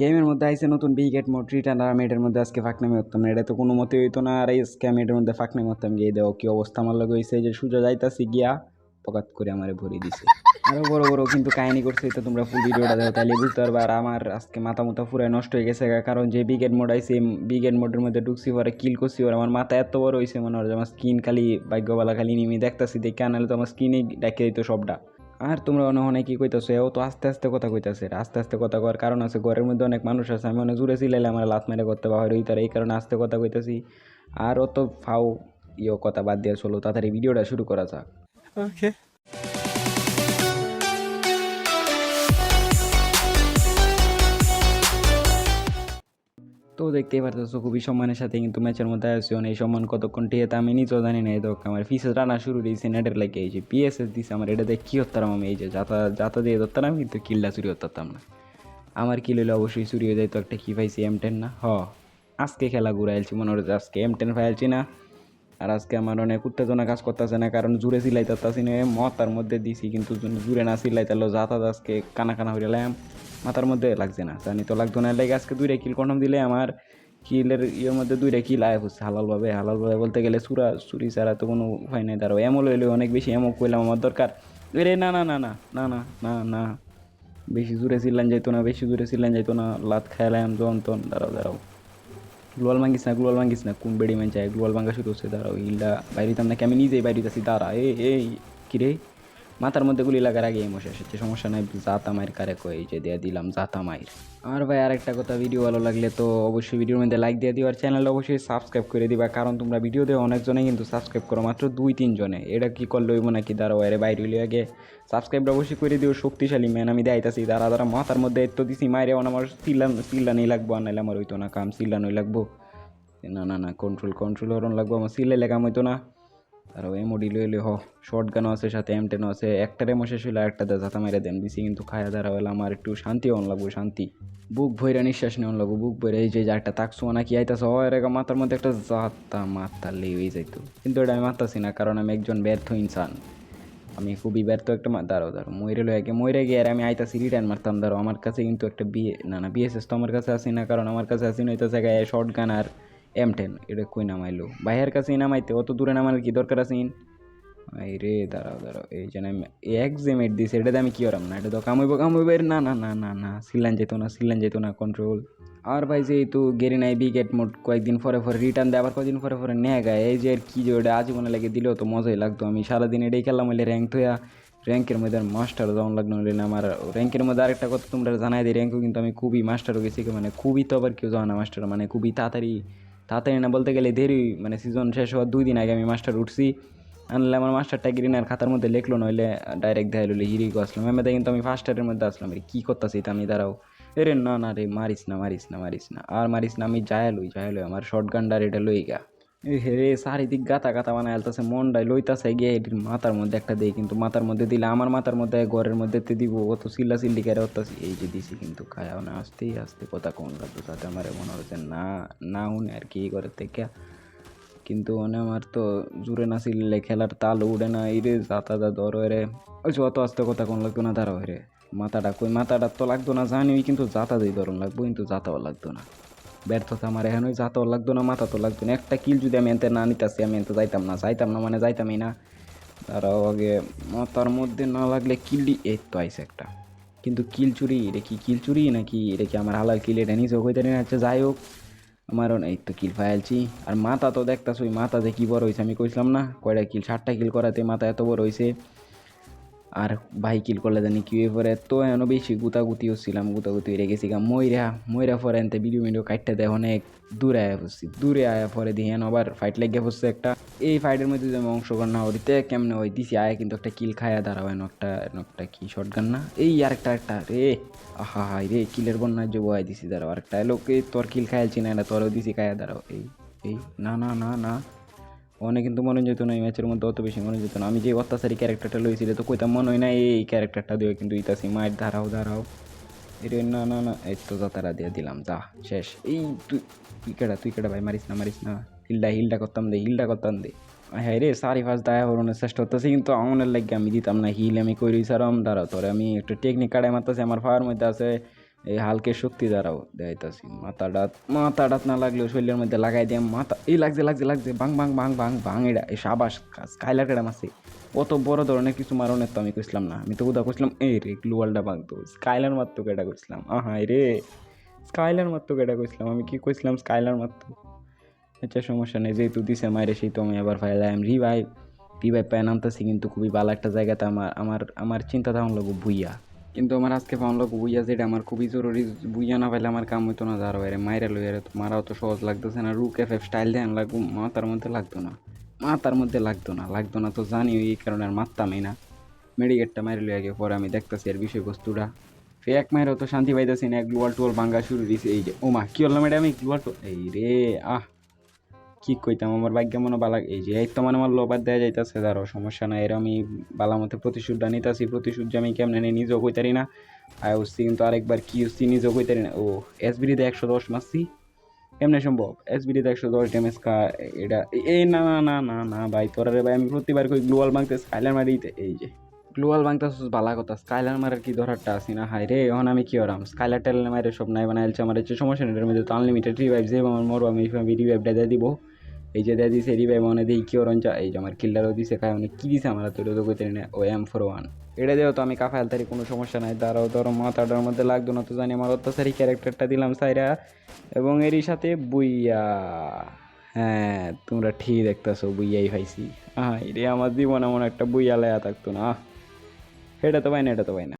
গেমের মধ্যে আইসে নতুন বিগেট মোড রিটার্ন আর আমি এটার মধ্যে আজকে ফাঁকনামি করতাম না। এটা তো কোনো মতে হইতো না। আর আজকে আমি এটার মধ্যে ফাঁকনামি করতাম গিয়ে দেও কি অবস্থা। আমার লগে হয়েছে যে সুজা যাইতাছি গিয়া, পকাত করে আমারে ভরে দিছে। আরও বড় বড় কিন্তু কাহিনী করছে তো তোমরা ফুল ভিডিওটা দেখো তাহলে বুঝতে পারবে। আর আমার আজকে মাথা মুথা পুরাই নষ্ট হয়ে গেছে কারণ যে বিগেট মোড আইছে বিগেট মোডের মধ্যে ঢুকছি পরে কিল করছি পরে। আমার মাথা এত বড় হয়েছে মনে হয় আমার স্কিন খালি ভাগ্যবালা, খালি নিমি দেখতাছি, দেখে আনালে তো আমার স্কিনে ডাকে দিত সবটা। আর তোমরা অনেক কি কইতাছো? এও তো আস্তে আস্তে কথা কইতাছে। আস্তে আস্তে কথা কওয়ার কারণ আছে, ঘরের মধ্যে অনেক মানুষ আছে। আমি অনেক জোরে চিলাইলে আমার লাত মেরে করতে পারি ওই তার এই কারণে আস্তে কথা কইতাছি। আর অত ফাও ইয়ে কথা বাদ দিয়ে চলো, তাড়াতাড়ি ভিডিওটা শুরু করা যাক। Okay. দেখতেই পারতেছো, খুবই সম্মানের সাথে কিন্তু ম্যাচের মধ্যে আসছে এই সম্মান কতক্ষণ টিয়ে আমি নিজেও জানি না, এই তো আমার ফিসে রানা শুরু দিয়েছে নেটের লাগে এই যে পিএসএস দিছে, আমার এটা দিয়ে কী হতাম আমি, এই যে যাতা যাতা দিয়ে ধরতাম কিন্তু কিলটা চুরি হতাম না। আমার কিল হলে অবশ্যই চুরি হয়ে যাইতো, একটা কি পাইছি এম টেন না? হ, আজকে খেলা ঘুরাইলছি মনে হচ্ছে আজকে এম টেন ফাইলছি না আর আজকে আমার অনেক উত্তেজনা কাজ করতেছে না, কারণ জুড়ে সিলাইতেছি না মতার মধ্যে দিছি, কিন্তু জুড়ে না সিলাইতালো যাতা আজকে কানা কানা হয়ে গেলাম মাথার মধ্যে লাগছে না। জানি তো লাগতো না, লাগে আজকে দুইটা কিল কনফার্ম দিলে আমার কিলের ইয়ের মধ্যে দুইটা কিল আয় হচ্ছে হালালভাবে। হালালভাবে বলতে গেলে চুরা চুরি ছাড়া তো কোনো উপায় নেই তারও এমও লইলে অনেক বেশি এমও কইলাম আমার দরকার। এরে না না না না না না না না, বেশি জোরে চিল্লান যাইতো না, বেশি জোরে চিল্লান যাইতো না, লাত খাইলাম জন তন দাঁড়াও দাঁড়াও। গ্লোয়াল মাঙ্গিস না গ্লোয়াল মাঙ্গিস না কোন বেড়ি মান চাই গ্লোয়াল মাঙ্গা শুরু হচ্ছে দাঁড়াও ইল্লা বাইরে তো নাকি আমি নিজেই বাইরে বাইরিতেছি দাঁড়া এই এই কিরে মাথার মধ্যে গুলি লাগার আগে এমোশন এসেছে, সমস্যা নাই জাতা মায়ের কারে কয় এই যে দিয়ে দিলাম জাতা মায়ের আর ভাই, আরেকটা কথা ভিডিও ভালো লাগলে তো অবশ্যই ভিডিওর মধ্যে লাইক দিয়ে দিও, আর চ্যানেলটা অবশ্যই সাবস্ক্রাইব করে দিবা, কারণ তোমরা ভিডিও দিয়ে অনেকজনে কিন্তু সাবস্ক্রাইব করো, মাত্র দুই তিনজনে এটা কি করলে হইব নাকি? দাঁড়াও, আরে বাইরে হইলে আগে সাবস্ক্রাইবটা অবশ্যই করে দিও, শক্তিশালী ম্যান আমি দেখাইতাছি, দাঁড়া দাঁড়া, মাথার মধ্যে এত দিছি মায়ের আমার সিল্লান সিল্লানি লাগবো, আর নাইলে আমার হইতো না কাম সিল্লানোই লাগবো। না না না কন্ট্রোল কন্ট্রোল হরণ লাগবো, আমার সিলে লেখাম হইতো না। আর ওই মডি লইলে হ শর্ট গানও আছে, সাথে এম টেনও আছে। একটা রেমো শেষ হইলে একটা জাতা মেরে দেন দিছি, কিন্তু খায়া দাঁড়া হলে আমার একটু শান্তি অন লাগবো, শান্তি। বুক ভৈরা নিঃশ্বাস নেওয়ান লাগবো, বুক ভৈরা এই যে একটা তাকসু নাকি আইতাছে হয় রেখা মাথার মধ্যে একটা জাতা মাথা লেগেই যাইতো। কিন্তু এটা আমি মারতাছি না, কারণ আমি একজন ব্যর্থ ইনসান। আমি খুবই ব্যর্থ একটা মা দাঁড়াও দাঁড়াও ময়ূরে লয়ে আগে ময়ূরে গিয়ে আর আমি আইতাছি রিটার্ন মারতাম, দাঁড়াও, আমার কাছে কিন্তু একটা বিয়ে না না বিএসএস তো আমার কাছে আসি না, কারণ আমার কাছে আসি নইতেছে গায়ে শর্ট গান আর এম টেন এটা কই নামাইলো? ভাইয়ের কাছে নামাইতে, অত দূরে নামার কি দরকার আছে ইন? এই রে, দাঁড়াও দাঁড়াও, এই জন্য আমি এক যে দিছে, এটাতে আমি কি করাম? না, এটা তো কামইব কামইব এর, না না না না না, সিলান যেত না, সিলান যেত না কন্ট্রোল আর ভাই যে তো গেরি নাই বিগেট মোট কয়েকদিন পরে পরে রিটার্ন দেয়, আবার কয়েকদিন পরে পরে নেয় গায়ে। এই যে আর কি যে ওটা আজীবনে লেগে দিলেও তো মজাই লাগতো। আমি সারাদিন এটাই খেললাম, হইলে র্যাঙ্ক থয়া র্যাঙ্কের মধ্যে মাস্টার যাওয়ান লাগল হইলে না আমার র্যাঙ্কের মধ্যে আরেকটা কথা তোমরা জানাই দিই র্যাঙ্কও কিন্তু আমি খুবই মাস্টারও গেছি মানে খুবই তো আবার কেউ যাওয়া না মাস্টার মানে খুবই তাড়াতাড়ি তাড়াতাড়ি না বলতে গেলে দেরি মানে সিজন শেষ হওয়ার দুই দিন আগে আমি মাস্টার উঠছি। আনলে আমার মাস্টারটা গ্রিনার খাতার মধ্যে লেখলো, নইলে ডাইরেক্ট দেখাইলো হিরি আসলাম এমনিতে কিন্তু আমি ফার্স্ট ইয়ারের মধ্যে আসলাম রে কী করতেছি তা আমি, দাঁড়াও। এরে না না রে, মারিস না মারিস না মারিস না। আর মারিস না, আমি যায় লই যায় লই আমার শর্ট গান্ডার এটা লই গা রে, চারিদিক গাতা গাতা বানায় আলতাছে, মনটাই লইতাছে গিয়ে এটির মাথার মধ্যে একটা দেই, কিন্তু মাথার মধ্যে দিলে আমার মাথার মধ্যে, ঘরের মধ্যে তে দিব, অত চিল্লা চিল্লি কেড়ে হতাছি। এই যে দিছি কিন্তু খায়াও না, আস্তেই আস্তে কথা কোন লাগতো তাতে আমার মনে হচ্ছে না না উনি আর কি করে থেকে। কিন্তু মানে আমার তো জুড়ে না ছিললে খেলার তাল উড়ে না, এই রে যাতা যা ধর রে। ওই অত আস্তে কথা কোন লাগতো না, দাঁড়াও রে। মাথাটা কই, মাথাটা তো লাগতো না, জানি, কিন্তু যাতা দিয়ে ধরন লাগবো, কিন্তু যাতাও লাগতো না। ব্যর্থতা আমার এখন, ওই যাতাও লাগতো না, মাথা তো লাগতো না। একটা কিল যদি আমি এনতে না নিতাছি, আমি এনতে যাইতাম না। যাইতাম না মানে যাইতামই না। তারাও আগে মাথার মধ্যে না লাগলে কিলডি এই তো আইসে একটা। কিন্তু কিল চুরি, এটা কি কিল চুরি নাকি এটা কি আমার হালাল কিল এটা নিজেও কইতে না। আচ্ছা যাই হোক, আমার এই তো কিল ফাইলছি। আর মাথা তো দেখতাছ, ওই মাথা যে কী বড় হয়েছে আমি কইছিলাম না, কয়টা কিল ষাটটা কিল করাতে মাথা এত বড় হয়েছে আর ভাই কিল করলে জানি কি পরে তো এন বেশি গুতাগুতি হচ্ছিলাম গুতাগুতি হয়ে গেছি গা ময়রা ময়রা পরে এনতে ভিডিও ভিডিও কাটতে দেয় অনেক দূরে আয়া পড়ছি, দূরে আয়া পরে দিয়ে আবার ফাইট লেগে পড়ছে একটা। এই ফাইটের মধ্যে যদি আমি অংশগ্রহণ না করিতে কেমনে ওই দিছি আয়া কিন্তু একটা কিল খায়া দাঁড়াও এন একটা এন একটা কি শর্ট গান না? এই আরেকটা একটা একটা রে, আহা হাই রে, কিলের বন্যায় যে বয় দিছি, দাঁড়াও আর আরেকটা লোকে তোর কিল খাইছি না তোরও দিছি খায়া দাঁড়াও, এই এই, না না না না। অনেক কিন্তু মনে যেত না এই ম্যাচের মধ্যে অত বেশি মনে যেত না। আমি যে অত্যাচারী ক্যারেক্টারটা লইছিল, তো কইতাম মনে হয় না এই ক্যারেক্টারটা দিয়ে কিন্তু ইতাসি মায়ের ধারাও ধারাও। এরে না না না, এই তো যাতারা দিয়ে দিলাম, যা, শেষ। এই তুই তুই কেটা তুই কেটা ভাই, মারিস না মারিস না। হিলটা হিলটা করতাম দে হিলটা করতাম দে। হ্যাঁ রে, সারি ফার্স্ট দায়া হরণের চেষ্টা করতেছি কিন্তু আমার লাগে আমি দিতাম না হিল আমি কই রইছারাম দাঁড়াও তোরে আমি একটু টেকনিক কাটাই মারতেছি, আমার ফাওয়ার মধ্যে আছে এই হালকে শক্তি দ্বারাও দেখাইতাছি। মাথা ডাত মাথা ডাত না লাগলেও শরীরের মধ্যে লাগাই দিয়ে মাথা, এই লাগছে লাগছে লাগছে, বাং বাং বাং বাং বাং এটা এই সাবাস স্কাইলার কেডা মাসে অত বড় ধরনের কিছু মারণের তো আমি কইছিলাম না। আমি তো উদা কইছিলাম, এই রে, গ্লুয়ালটা ভাঙতো স্কাইলার মাত্র কেটা কইছিলাম? আহা রে, স্কাইলার মাত্র কেটা কইছিলাম? আমি কি কইছিলাম, স্কাইলার মাত্র? আচ্ছা সমস্যা নেই, যেহেতু দিছে মায়ের সেই তো আমি আবার ফাইলাম রিভাইভ রিভাইভ পায় নামতেছি কিন্তু খুবই ভালো একটা জায়গাতে আমার আমার আমার চিন্তা ধারণ লাগবো বুইয়া কিন্তু আমার আজকে লাগবো বুইয়া যেটা আমার খুবই জরুরি, বুইয়া না পাইলে আমার কাম হইতো না যার বাইরে মায়েরা লইয়ারে তো মারাও তো সহজ লাগতেছে না রুক এফ এফ স্টাইল দেন লাগবো মাথার মধ্যে লাগতো না, মাথার মধ্যে লাগতো না লাগতো না তো জানি এই কারণে আর মারতামই না, মেডিকেটটা মারি লইয়া গিয়ে পরে আমি দেখতেছি এর বিষয়বস্তুটা ফে এক মায়েরও তো শান্তি পাইতেছি না এক গ্লুয়াল টুয়াল ভাঙ্গা শুরু দিছে, এই যে ও মা কি হলাম ম্যাডাম এই গ্লুয়াল টুয়াল, এই রে, আহ কি কইতাম, আমার ভাগ্য মনে বালা এই যে, এই তো মানে আমার লোবার দেওয়া যাইতেছে, ধরো, সমস্যা নাই, এর আমি বালা মতো প্রতিশোধটা নিতেছি, প্রতিশোধ আমি কেমনে নিজেও কইতারি না। আই উসছি কিন্তু আরেকবার কি উসছি নিজেও কইতারি না। ও এসবিডিতে একশো দশ মারছি। কেমনে সম্ভব? এসবিডিতে একশো দশ ড্যামেজ কা, এটা, এই না না না না না, ভাই, তোরা রে ভাই, আমি প্রতিবার কই গ্লোয়াল মারতে স্কাইলার মারিতে এই যে গ্লোয়াল ভাঙতেছিস বালা কথা স্কাইলার মারার কি ধরারটা আসি না? হাই রে, এখন আমি কি ওরাম স্কাইলার টেলার মারে সব নাই বানাইছে আমার হচ্ছে সমস্যা নেই এটার মধ্যে তো আনলিমিটেড রিভাইভ যে আমার মরো আমি আমি রিভাইভটা দিয়ে দিব। এই যে দিয়ে দিছে রিভাইভ মানে দিই কি ওরন চা এই যে আমার কিল্লারও দিছে, খায় অনেক কি দিছে আমার তো এটা তো কইতে না। ও এম ফোর ওয়ান এটা দিয়েও তো আমি কাফা হেলতারি কোনো সমস্যা নাই। দাঁড়াও, ধরো, মাথাটার মধ্যে লাগতো না তো জানি, আমার অত্যাচারী ক্যারেক্টারটা দিলাম সাইরা। এবং এরই সাথে বুইয়া। হ্যাঁ তোমরা ঠিক দেখতেছো, বুইয়াই পাইছি। হ্যাঁ রে আমার জীবন এমন একটা বুইয়া লেয়া থাকতো না। এটা তো পাই না, এটা তো পাই না।